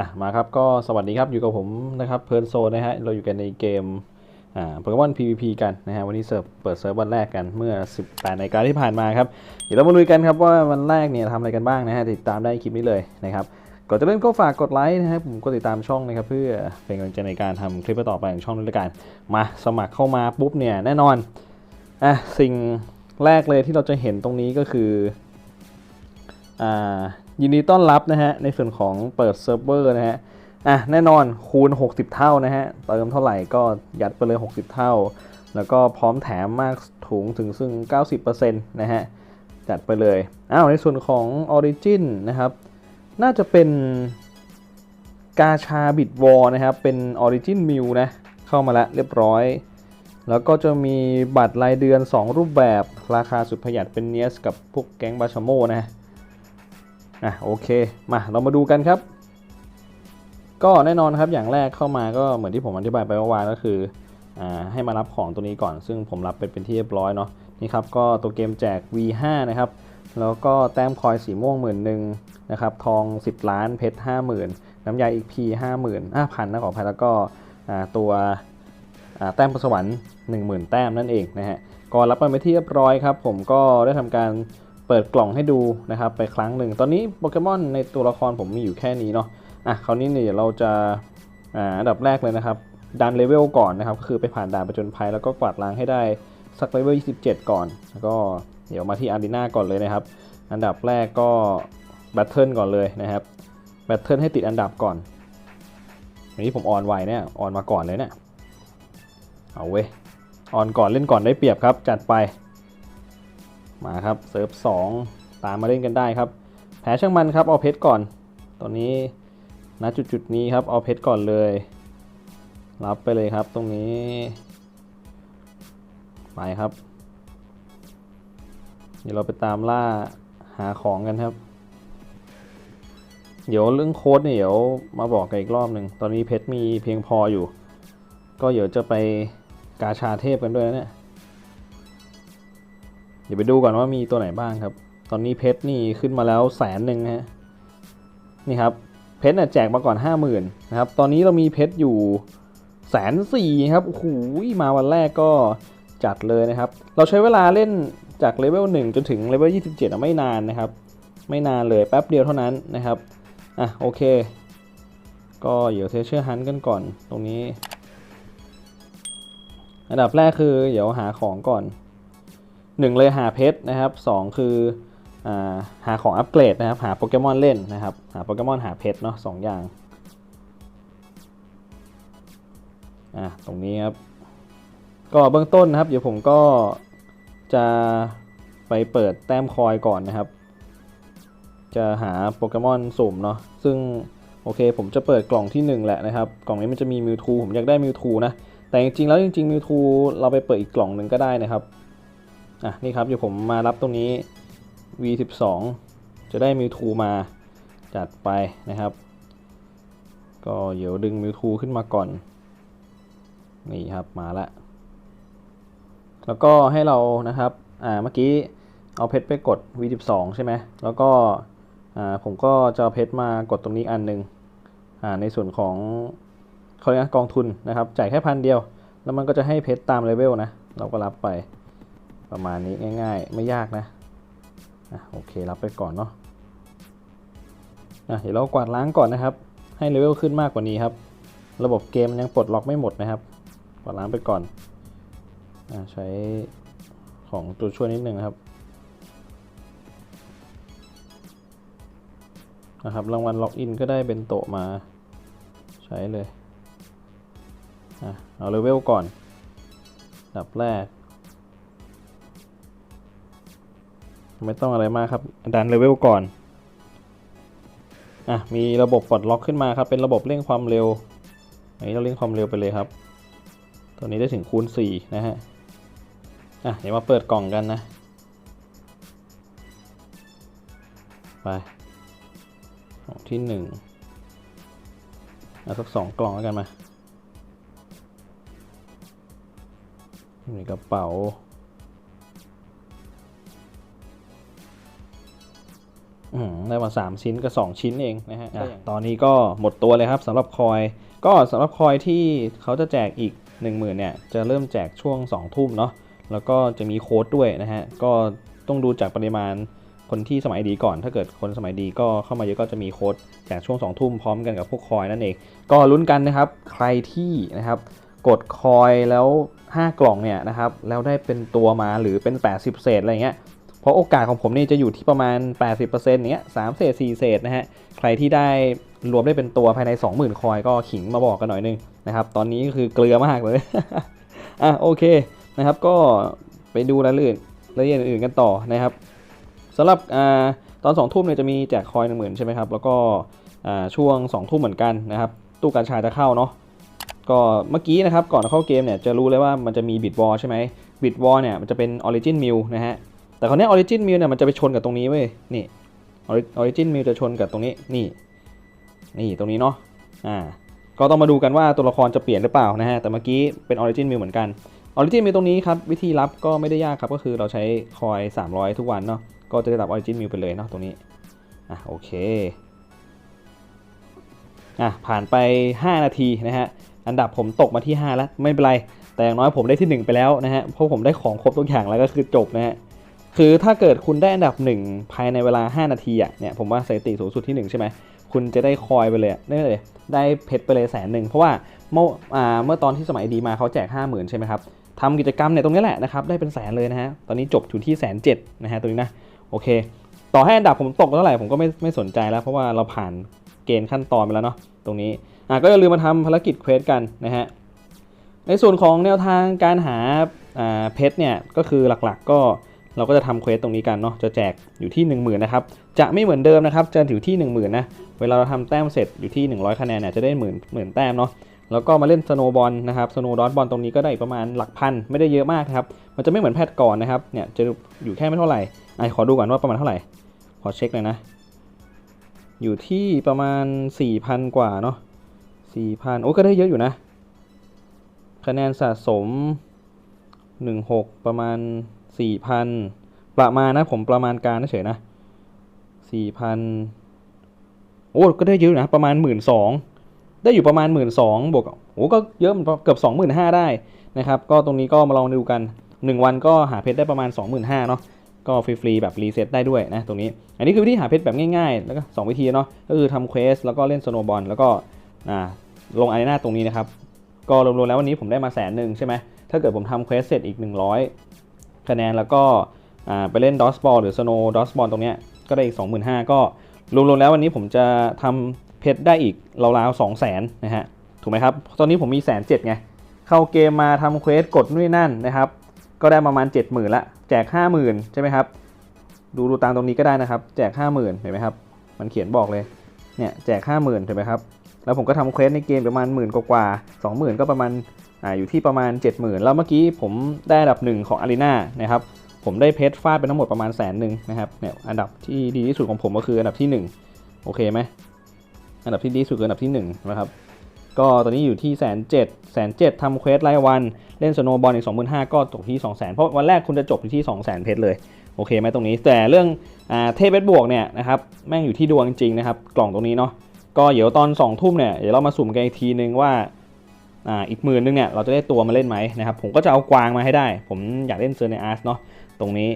นะมาครับก็สวัสดีครับอยู่กับผมนะครับเพลิร์นโซนะฮะเราอยู่กันในเกมอ่าโปเกมอน PVP กันนะฮะวันนี้เสิร์ฟเปิดเซิร์ฟวันแรกกันเมื่อ 18นาฬิกาที่ผ่านมาครับเดี๋ยวเรามาลุยกันครับว่าวันแรกเนี่ยทำอะไรกันบ้างนะฮะติดตามได้คลิปนี้เลยนะครับก่อนจะเริ่มก็ฝากกดไลค์นะครับผมกดติดตามช่องนะครับเพื่อเป็นกำลังใจในการทำคลิปต่อไปของช่องด้วยกันมาสมัครเข้ามาปุ๊บเนี่ยแน่นอนอะสิ่งแรกเลยที่เราจะเห็นตรงนี้ก็คืออ่า ยินดีต้อนรับนะฮะในส่วนของเปิดเซิร์ฟเวอร์นะฮะอะแน่นอนคูณ 60 เท่านะฮะเติมเท่าไหร่ก็ยัดไปเลย 60 เท่า แล้วก็พร้อมแถมมากถุงถึงซึ่ง 90%นะฮะจัดไปเลยอ้าวในส่วนของ Origin นะครับน่าจะเป็นกาชาบิดวอลนะครับเป็น Origin m i l นะเข้ามาแล้วเรียบร้อย แล้วก็จะมีบัตรรายเดือน 2 รูปแบบราคาสุดประหยัดเป็นเนียสกับพวกแก๊งบาชโมนะ อะโอเคมาเรามาดูกันครับ ก็แน่นอนครับอย่างแรกเข้ามาก็เหมือนที่ผมอธิบายไปเมื่อวานก็คืออ่าให้มารับของตัวนี้ก่อน ซึ่งผมรับไปเป็นที่เรียบร้อยเนาะนี่ครับก็ตัวเกมแจก V5 นะครับแล้วก็แต้มคอยสีม่วงหมื่นหนึ่งนะครับทอง 10 ล้านเพชร50,000 น้ำยาอีกพี50,000อะพันนะขออภัยแล้วก็อ่าตัวอ่าแต้มประสวรรค์10,000 แต้มนั่นเองนะฮะก็รับไปเป็นที่เรียบร้อยครับ ผมก็ได้ทำการ เปิดกล่องให้ดูนะครับไปครั้งหนึ่ง ตอนนี้โปเกมอนในตัวละครผมมีอยู่แค่นี้เนาะอะคราวนี้เนี่ยเราจะอ่าอันดับแรกเลยนะครับดันเลเวลก่อนนะครับก็คือไปผ่านด่านประจนภัยแล้วก็กวาดล้างให้ได้สักเลเวล 27 ก่อน แล้วก็เดี๋ยวมาที่อารีนาก่อนเลยนะครับ อันดับแรกก็แบทเทิลก่อนเลยนะครับ แบทเทิลให้ติดอันดับก่อนอันนี้ผมออนไวเนี่ย ออนมาก่อนเลยเนี่ย เอาเว้ย ออนก่อนเล่นก่อนได้เปรียบครับ จัดไป มาครับเซิร์ฟ2ตามมาเล่นกันได้ครับ แพ้ช่างมันครับเอาเพชรก่อน ตอนนี้ณจุดจุดนี้ครับเอาเพชรก่อนเลย รับไปเลยครับตรงนี้ ไปครับเดี๋ยวเราไปตามล่าหาของกันครับ เดี๋ยวเรื่องโค้ดเนี่ยเดี๋ยวมาบอกกันอีกรอบหนึ่งตอนนี้เพชรมีเพียงพออยู่ ก็เดี๋ยวจะไปกาชาเทพกันด้วยนะเนี่ย ดี๋ยวไปดูก่อนว่ามีตัวไหนบ้างครับ ตอนนี้เพชรนี่ขึ้นมาแล้วแสนหนึ่งฮะนี่ครับเพชรน่ะแจกมาก่อน 5 0,000นะครับตอนนี้เรามีเพชรอยู่แสนสี่ครับโอ้โหมาวันแรกก็จัดเลยนะครับ เราใช้เวลาเล่นจากเลเวล1จนถึงเลเวล27อะไม่นานนะครับ ไม่นานเลยแป๊บเดียวเท่านั้นนะครับอะโอเค ก็เดี๋ยวเทเชอร์ฮันกันก่อนตรงนี้ อันดับแรกคือเดี๋ยวหาของก่อน หนึ่งเลยหาเพชรนะครับสองคืออหาของอัปเกรดนะครับ หาโปเกมอนเล่นนะครับ หาโปเกมอนหาเพชรเนาะสองอย่างอะตรงนี้ครับ ก็เบื้องต้นนะครับ เดี๋ยวผมก็จะไปเปิดแต้มคอยก่อนนะครับ จะหาโปเกมอนสุ่มเนาะซึ่งโอเค ผมจะเปิดกล่องที่หนึ่งแหละนะครับ กล่องนี้มันจะมีมิวทูผมอยากได้มิวทูนะแต่จริงๆแล้วจริงๆมิวทูเราไปเปิดอีกกล่องหนึ่งก็ได้นะครับ อะนี่ครับเดี๋ยวผมมารับตรงนี้ V12 จะได้มิวทูมาจัดไปนะครับ ก็เดี๋ยวดึงมิวทูขึ้นมาก่อน นี่ครับมาละ แล้วก็ให้เรานะครับอ่าเมื่อกี้เอาเพชรไปกด V12 ใช่ไหมแล้วก็อ่าผมก็จะเเพชรมากดตรงนี้อันหนึ่งอ่าในส่วนของเขาเรียกกองทุนนะครับจ่ายแค่พันเดียว แล้วมันก็จะให้เพชรตามเลเวลนะ เราก็รับไป ประมาณนี้ง่าย ๆ ไม่ยากนะอะโอเครับไปก่อนเนาะอะเดี๋ยวเรากวาดล้างก่อนนะครับ ให้เลเวลขึ้นมากกว่านี้ครับ ระบบเกมยังปลดล็อกไม่หมดนะครับ กวาดล้างไปก่อนอใช้ของตัวช่วยนิดนึงนะครับนะครับรางวัลล็อกอินก็ได้เป็นโตมาใช้เลยอเอาเลเวลก่อนดับแรก ไม่ต้องอะไรมากครับ ดันเลเวลก่อน อะ มีระบบปลดล็อกขึ้นมาครับ เป็นระบบเร่งความเร็ว อันนี้เราเร่งความเร็วไปเลยครับ ตัวนี้ได้ถึงคูณ 4 นะฮะ อะ เดี๋ยวมาเปิดกล่องกันนะ ไปกล่องที่หนึ่งเอาสักสองกล่องแล้วกันมาในกระเป๋า ได้มา 3 ชิ้นกับ2ชิ้นเองนะฮะอะตอนนี้ก็หมดตัวเลยครับสำหรับคอย ก็สำหรับคอยที่เขาจะแจกอีก 1 0,000เนี่ยจะเริ่มแจกช่วง 2 ทุ่มเนาะแล้วก็จะมีโค้ดด้วยนะฮะก็ต้องดูจากปริมาณคนที่สมัยดีก่อน ถ้าเกิดคนสมัยดีก็เข้ามาเยอะก็จะมีโค้ดแจกช่วง2ทุ่มพร้อมกันกับพวกคอยนั่นเอง ก็ลุ้นกันนะครับใครที่นะครับกดคอยแล้ว 5 กล่องเนี่ยนะครับแล้วได้เป็นตัวมาหรือเป็น 80 เศษอะไรเงี้ย เพราะโอกาสของผมนี่จะอยู่ที่ประมาณ 80%เนี้ย3เศษ4เศษนะฮะ ใครที่ได้รวมได้เป็นตัวภายใน 20,000 คอยก็ขิงมาบอกกันหน่อยนึงนะครับ ตอนนี้คือเกลือมากเลย อะโอเคนะครับ ก็ไปดูรายละเอียดรายละเอียดอื่นกันต่อนะครับสำหรับอ่าตอน 2 ทุ่มเนี่ยจะมีแจกคอยหนึ่งหมื่นใช่ไหมครับ แล้วก็อ่าช่วง 2 ทุ่มเหมือนกันนะครับ ตู้การชาจะเข้าเนาะก็เมื่อกี้นะครับก่อนเข้าเกมเนี่ยจะรู้เลยว่ามันจะมีบิดวอลใช่ไหมบิดวอลเนี่ยมันจะเป็น Origin Mill นะฮะ แต่คราวนี้ Origin Mill เนี่ยมันจะไปชนกับตรงนี้เว้ยนี่ Ori- Origin Mill จะชนกับตรงนี้นี่ นี่ตรงนี้เนาะอ่าก็ต้องมาดูกันว่าตัวละครจะเปลี่ยนหรือเปล่านะฮะแต่เมื่อกี้เป็น Origin Mill เหมือนกัน Origin Mill ตรงนี้ครับวิธีรับก็ไม่ได้ยากครับก็คือเราใช้คอย 300 ทุกวันเนาะก็จะได้รับ Origin Mill ไปเลยเนาะตรงนี้อะโอเคอะผ่านไป 5 นาทีนะฮะอันดับผมตกมาที่ 5 แล้วไม่เป็นไร แต่อย่างน้อยผมได้ที่ 1 ไปแล้วนะฮะเพราะผมได้ของครบทุกอย่างแล้วก็คือจบนะฮะ คือถ้าเกิดคุณได้อันดับ1ภายในเวลา 5 นาทีอะเนี่ยผมว่าสถิติสูงสุดที่ 1 ใช่ไหมคุณจะได้คอยไปเลยได้เลยได้เพชรไปเลยแสนหนึ่งเพราะว่าเมื่ออเมื่อตอนที่สมัยดีมาเขาแจก 50,000 ใช่ไหมครับทำกิจกรรมเนี่ยตรงนี้แหละนะครับได้เป็นแสนเลยนะฮะตอนนี้จบอยู่ที่แสนเจ็ดนะฮะตรงนี้นะโอเค ต่อให้อันดับผมตกเท่าไหร่ผมก็ไม่ไม่สนใจแล้วเพราะว่าเราผ่านเกณฑ์ขั้นตอนไปแล้วเนาะตรงนี้อะก็อย่าลืมมาทำภารกิจเควสกันนะฮะในส่วนของแนวทางการหาอ่าเพชรเนี่ยก็คือหลักๆก็ เราก็จะทำเควสตรงนี้กันเนาะจะแจกอยู่ที่ 1 0,000นะครับจะไม่เหมือนเดิมนะครับจะอยู่ที่ 1 0,000นะเวลาเราทำแต้มเสร็จอยู่ที่ 100 คะแนนเนี่ยจะได้หมื่นหมื่นแต้มเนาะแล้วก็มาเล่นสโนบอลนะครับสโนดอทบอลตรงนี้ก็ได้อีกประมาณหลักพันไม่ได้เยอะมากนะครับมันจะไม่เหมือนแพทก่อนนะครับเนี่ยจะอยู่แค่ไม่เท่าไหร่ไอขอดูก่อนว่าประมาณเท่าไหร่ขอเช็คหน่อยนะ อยู่ที่ประมาณ 4,000 กว่าเนาะ4,000 โอ้ก็ได้เยอะอยู่นะ คะแนนสะสม 16 ประมาณ 4,000ประมาณนะผมประมาณการเฉยนะ4,000โอ้ก็ได้เยอะอยู่นะประมาณ12,000ได้อยู่ประมาณ12,000บวกโอ้ก็เยอะเกือบ25,000ได้นะครับ ก็ตรงนี้ก็มาลองดูกัน1วันก็หาเพชรได้ประมาณ25,000เนาะก็ฟรีๆแบบรีเซ็ตได้ด้วยนะตรงนี้ อันนี้คือวิธีหาเพชรแบบง่ายๆ แล้วก็2วิธีเนาะก็คือทำเควสแล้วก็เล่นสโนบอลแล้วก็ลงอารีนาตรงนี้นะครับ ก็รวมๆแล้ววันนี้ผมได้มาแสนหนึ่งใช่ไหมถ้าเกิดผมทำเควสเสร็จอีก 100 คะแนนแล้วก็ไปเล่นดอสบอลหรือสโนดอสบอลตรงเนี้ยก็ได้อีก 25,000 ก็รวมๆแล้ววันนี้ผมจะทำเพชรได้อีกราวๆ2 0 0 0 0นนะฮะถูกไหมครับ ตอนนี้ผมมีแสนเจ็ดไง เข้าเกมมาทำเควสกดนู่นนนั่นนะครับ ก็ได้ประมาณ 70,000ละแจก 50,000 ใช่ไหมครับ ดูดูตามตรงนี้ก็ได้นะครับ แจก 50,000 เห็นไหมครับ มันเขียนบอกเลย เนี่ยแจก 50,000เห็นไหมครับ แล้วผมก็ทำเควสในเกมประมาณหมื่นกว่าๆ20,000 ก็ประมาณ อ่าอยู่ที่ประมาณ 70,000 แล้วเมื่อกี้ผมได้อันดับหนึ่งของอารีนานะครับผมได้เพชรฟาดไปทั้งหมดประมาณแสนหนึ่งนะครับเนี่ยอันดับที่ดีที่สุดของผมก็คืออันดับที่ 1 โอเคไหมอันดับที่ดีที่สุดคืออันดับที่1นะครับก็ตอนนี้อยู่ที่แสนเจ็ดแสนเจ็ดทำเควสรายวันเล่นสโนว์บอลอีก25,000ก็ตกที่200,000 เพราะวันแรกคุณจะจบอยู่ที่ 200,000 เพชรเลยโอเคไหมตรงนี้ แต่เรื่องอ่าเทพเพชรบวกเนี่ยนะครับแม่งอยู่ที่ดวงจริงนะครับกล่องตรงนี้เนาะก็เดี๋ยวตอน2ทุ่มเนี่ยเดี๋ยวเรามาสุ่มกันอีกทีนึงว่า อ่าอีกหมื่นนึงเนี่ยเราจะได้ตัวมาเล่นไหมนะครับผมก็จะเอากวางมาให้ได้ ผมอยากเล่นเซอร์ในอาร์สเนาะตรงนี้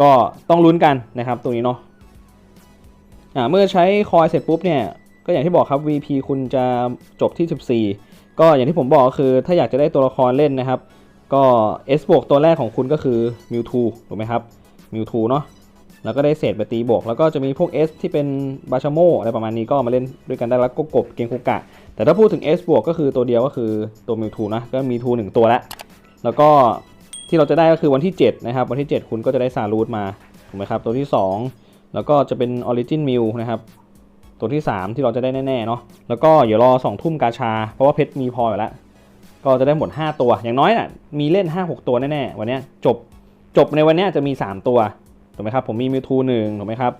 ก็ต้องลุ้นกันนะครับตรงนี้เนาะอ่าเมื่อใช้คอยเสร็จปุ๊บเนี่ยก็อย่างที่บอกครับ VP คุณจะจบที่ 14 ก็อย่างที่ผมบอกก็คือถ้าอยากจะได้ตัวละครเล่นนะครับ ก็ S บวกตัวแรกของคุณก็คือ Mewtwo ถูกไหมครับ Mewtwo เนาะแล้วก็ได้เศษไปตีบวก แล้วก็จะมีพวก S ที่เป็นบาชาโมอะไรประมาณนี้ก็มาเล่นด้วยกันได้แล้วก็กบเกงคุกะแต่ถ้าพูดถึง S บวกก็คือตัวเดียวก็คือตัว Mewtwo นะก็มี Mewtwo หนึ่งตัวแล้วแล้วก็ที่เราจะได้ก็คือวันที่ 7 นะครับ วันที่ 7 คุณก็จะได้ซารูทมาถูกไหมครับตัวที่ 2 แล้วก็จะเป็น Origin Mew นะครับตัวที่ 3 ที่เราจะได้แน่ๆเนาะแล้วก็เดี๋ยวรอ2ทุ่มกาชา เพราะว่าเพชรมีพออยู่แล้วก็จะได้หมด 5 ตัวอย่างน้อยน่ะมีเล่น 5-6 ตัวแน่ๆวันนี้จบจบในวันนี้จะมี 3 ตัวถูกไหมครับผมมีมิวทูหนึ่งถูกไหมครับ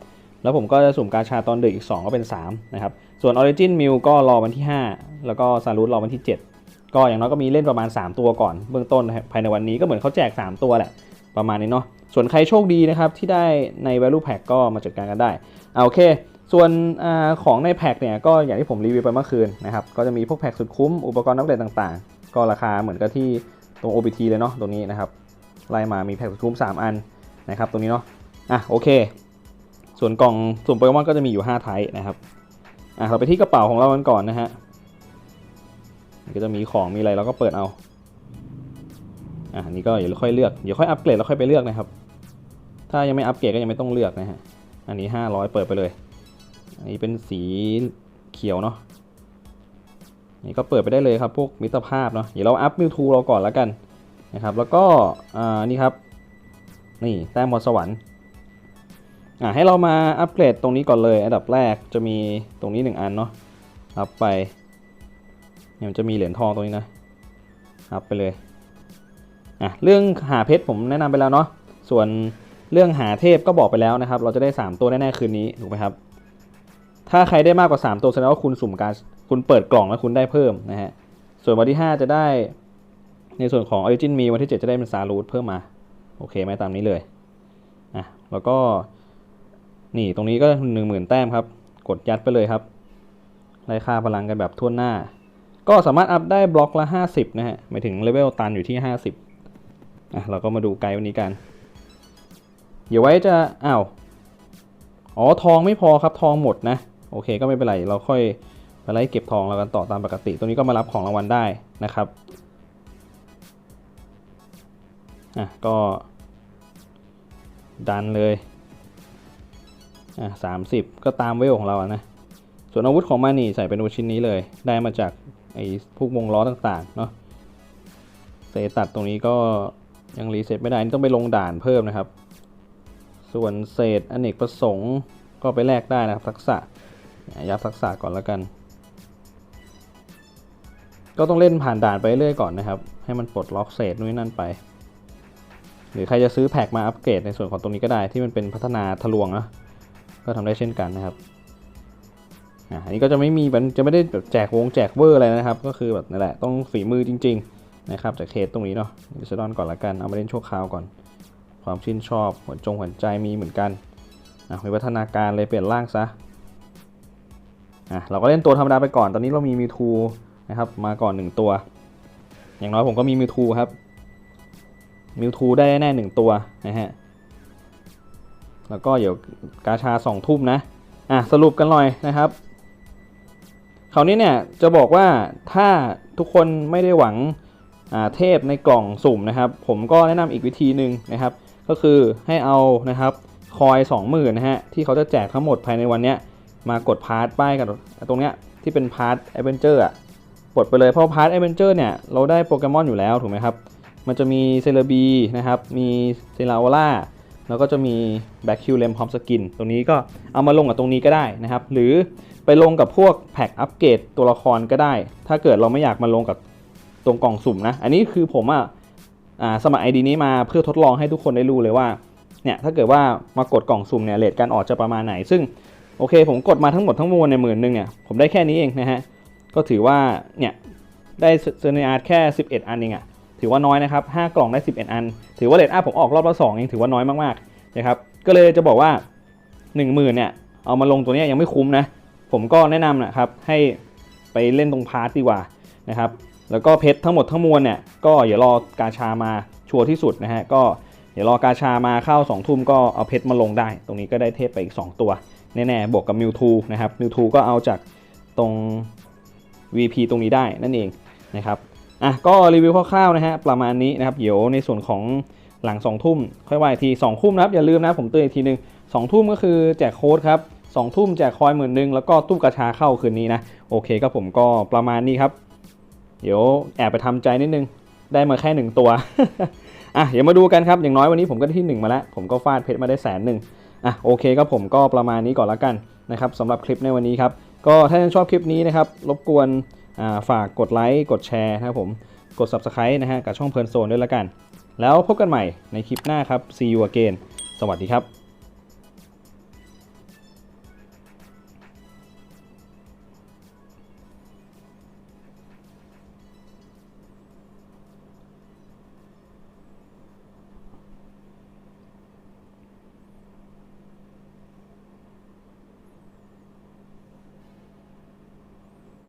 แล้วผมก็จะสุ่มกาชาตอนดึกอีก 2 ก็เป็น 3 นะครับ ส่วน Origin m i l ก็รอวันที่ 5 แล้วก็ซารูทรอวันที่ 7 ก็อย่างน้อยก็มีเล่นประมาณ 3 ตัวก่อน เบื้องต้นนะครับภายในวันนี้ก็เหมือนเขาแจก 3 ตัวแหละ ประมาณนี้เนาะส่วนใครโชคดีนะครับที่ได้ใน value pack ก็มาจัดการกันได้เอาโอเค ส่วนอของในแพ็คเนี่ยก็อย่างที่ผมรีวิวไปเมื่อคืนนะครับก็จะมีพวกแพ็คสุดคุ้มอุปกรณ์อัปเกรดต่างๆ ก็ราคาเหมือนกับที่ตรง OBT เลยเนาะตรงนี้นะครับไล่มามีแพ็คสุดคุ้ม 3 อันนะครับตรงนี้เนาะอะโอเค ส่วนกล่องสุ่มโปเกมอนก็จะมีอยู่5ไทป์นะครับอะเราไปที่กระเป๋าของเรากันก่อนนะฮะก็จะมีของมีอะไรเราก็เปิดเอาอะนนี้ก็เดี๋ยวค่อยเลือกเดี๋ยวค่อยอัปเกรดแล้วค่อยไปเลือกนะครับ ถ้ายังไม่อัปเกรดก็ยังไม่ต้องเลือกนะฮะอันนี้ 500 เปิดไปเลย อันนี้เป็นสีเขียวเนาะนี่ก็เปิดไปได้เลยครับพวกมิตรภาพเนาะเดี๋ยวเราอัพมิวทูเราก่อนแล้วกันนะครับ แล้วก็อ่านี่ครับ นี่แต้มมรสวรรค์ อ่าให้เรามาอัปเกรดตรงนี้ก่อนเลย อันดับแรกจะมีตรงนี้ 1 อันเนาะอัพไปเนี่ยมันจะมีเหรียญทองตรงนี้นะอัพไปเลยอะเรื่องหาเพชรผมแนะนำไปแล้วเนาะส่วนเรื่องหาเทพก็บอกไปแล้วนะครับ เราจะได้ 3 ตัวแน่ๆคืนนี้ถูกไหมครับ ถ้าใครได้มากกว่า 3 ตัวแสดงว่าคุณสุ่มการคุณเปิดกล่องแล้วคุณได้เพิ่มนะฮะส่วนวันที่ 5 จะได้ในส่วนของ Origin มีวันที่ 7 จะได้เป็นซารูทเพิ่มมา โอเคไหมตามนี้เลยอะแล้วก็ นี่ตรงนี้ก็10,000แต้มครับ กดยัดไปเลยครับไล่ค่าพลังกันแบบทั่วหน้า ก็สามารถอัพได้บล็อกละ 50 นะฮะหมายถึงเลเวลตันอยู่ที่ 50อะเราก็มาดูไกด์วันนี้กัน เดี๋ยวไว้จะอ้าวอ๋อทองไม่พอครับทองหมดนะ โอเคก็ไม่เป็นไร เราค่อยไปไล่เก็บทองเรากันต่อตามปกติ ตรงนี้ก็มารับของรางวัลได้นะครับอะก็ดันเลย อะสามสิบก็ตามเวลของเราอะนะ ส่วนอาวุธของมันนี่ใส่เป็นอาวุธชิ้นนี้เลย ได้มาจากไอ้พวกวงล้อต่างๆเนาะเซตัดตรงนี้ก็ยังรีเซ็ตไม่ได้นี่ต้องไปลงด่านเพิ่มนะครับ ส่วนเศษอเนกประสงค์ก็ไปแลกได้นะครับทักษะยับทักษะก่อนแล้วกัน ก็ต้องเล่นผ่านด่านไปเรื่อยก่อนนะครับ ให้มันปลดล็อกเศษนู่นนนั่นไป หรือใครจะซื้อแพ็กมาอัปเกรดในส่วนของตรงนี้ก็ได้ที่มันเป็นพัฒนาทะลวงนะ ก็ทำได้เช่นกันนะครับอันนี้ก็จะไม่มีจะไม่ได้แบบแจกวงแจกเวอร์อะไรนะครับ ก็คือแบบนั่นแหละต้องฝีมือจริง ๆ นะครับ จากเคสตรงนี้เนาะดิสดอนก่อนละกันเอามาเล่นชั่วคราวก่อน ความชื่นชอบหัวจงหัวใจมีเหมือนกันอะมีวัฒนาการเลยเปลี่ยนร่างซะอะเราก็เล่นตัวธรรมดาไปก่อนตอนนี้เรามีมิวทูนะครับมาก่อน 1 ตัว อย่างน้อยผมก็มีมิวทูครับมิวทูได้แน่หนึ่งตัวนะฮะ แล้วก็เดี๋ยวกาชาสองทุ่มนะ อะสรุปกันหน่อยนะครับคราวนี้เนี่ยจะบอกว่าถ้าทุกคนไม่ได้หวังเทพในกล่องสุ่มนะครับ ผมก็แนะนำอีกวิธีหนึ่งนะครับ ก็คือให้เอานะครับคอย 20,000นะฮะที่เขาจะแจกทั้งหมดภายในวันนี้มากดพาร์ทป้ายกันตรงเนี้ยที่เป็นพาร์ทแอดเวนเจอร์อะกดไปเลยเพราะพาร์ทแอดเวนเจอร์เนี่ยเราได้โปเกมอนอยู่แล้วถูกไหมครับ มันจะมีเซเลบีนะครับมีเซลาโอล่า แล้วก็จะมีแบ็คคิวเลมพร้อมสกิน ตรงนี้ก็เอามาลงกับตรงนี้ก็ได้นะครับ หรือไปลงกับพวกแพ็กอัปเกรดตัวละครก็ได้ ถ้าเกิดเราไม่อยากมาลงกับตรงกล่องสุ่มนะ อันนี้คือผมอะอ่าสมัคร ID นี้มาเพื่อทดลองให้ทุกคนได้รู้เลยว่า เนี่ยถ้าเกิดว่ามากดกล่องสุ่มเนี่ยเลทการออกจะประมาณไหน ซึ่งโอเค ผมกดมาทั้งหมดทั้งมวลในหมื่นหนึ่งเนี่ยผมได้แค่นี้เองนะฮะ ก็ถือว่าเนี่ยได้เซอร์เนอาร์แค่ 11 อันเองอะ ถือว่าน้อยนะครับ5กล่องได้ 11 อัน ถือว่าเลทอัพผมออกรอบละ2เองถือว่าน้อยมากๆนะครับก็เลยจะบอกว่า 10,000เนี่ยเอามาลงตัวนี้ยังไม่คุ้มนะ ผมก็แนะนำนะครับให้ไปเล่นตรงพาร์ทดีกว่านะครับแล้วก็เพชรทั้งหมดทั้งมวลเนี่ยก็อย่ารอกาชามาชัวร์ที่สุดนะฮะก็เดี๋ยวรอกาชามาเข้า2ทุ่มก็เอาเพชรมาลงได้ ตรงนี้ก็ได้เทพไปอีก 2 ตัวแน่ๆบวกกับมิวทูนะครับมิวทูก็เอาจากตรง VP ตรงนี้ได้นั่นเองนะครับ อะก็รีวิวคร่าวๆนะฮะประมาณนี้นะครับเดี๋ยวในส่วนของหลัง 2 ทุ่ม ค่อยว่าอีกที2ทุ่มนะครับอย่าลืมนะผมเตือนอีกทีหนึง2ทุ่มก็คือแจกโค้ดครับ2ทุ่มแจกคอยหมื่นหนึ่งแล้วก็ตู้กระชาเข้าคืนนี้นะโอเคก็ผมก็ประมาณนี้ครับเดี๋ยวแอบไปทำใจนิดนึงได้มาแค่หนึ่งตัวอะเดี๋ยวมาดูกันครับอย่างน้อยวันนี้ผมก็ที่หนึ่งมาแล้ว ผมก็ฟาดเพชรมาได้แสนหนึ่งอะโอเคก็ผมก็ประมาณนี้ก่อนละกันนะครับสำหรับคลิปในวันนี้ครับก็ถ้าท่านชอบคลิปนี้นะครับรบกวน ฝากกดไลค์กดแชร์นะครับผมกด Subscribe นะฮะกับช่องเพลินโซนด้วยละกัน แล้วพบกันใหม่ในคลิปหน้าครับ see you again สวัสดีครับ